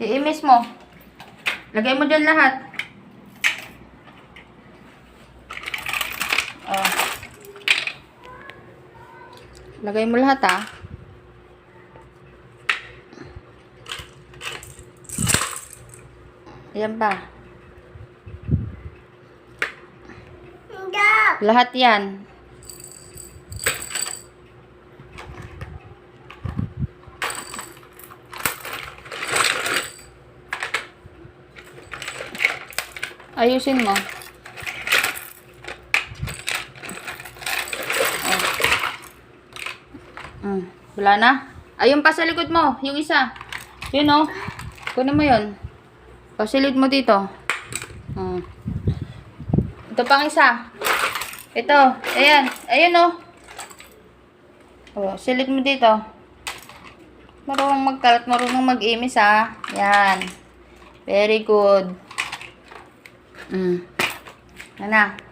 Iimis mo. Lagay mo dyan lahat. Oh. Lagay mo lahat ah. Ayan pa. Lahat yan. Ayusin mo. Oh. Mm, wala na. Ayun pa sa likod mo, yung isa. Yun oh. Kunin mo yun. Pasilid mo dito. Mm. Ito pang isa. Ito. Ayan. Ayun oh. Oh, silid mo dito. Marunong magkalat, marunong mag-imis ha. Yan. Very good. Mm. Yan na.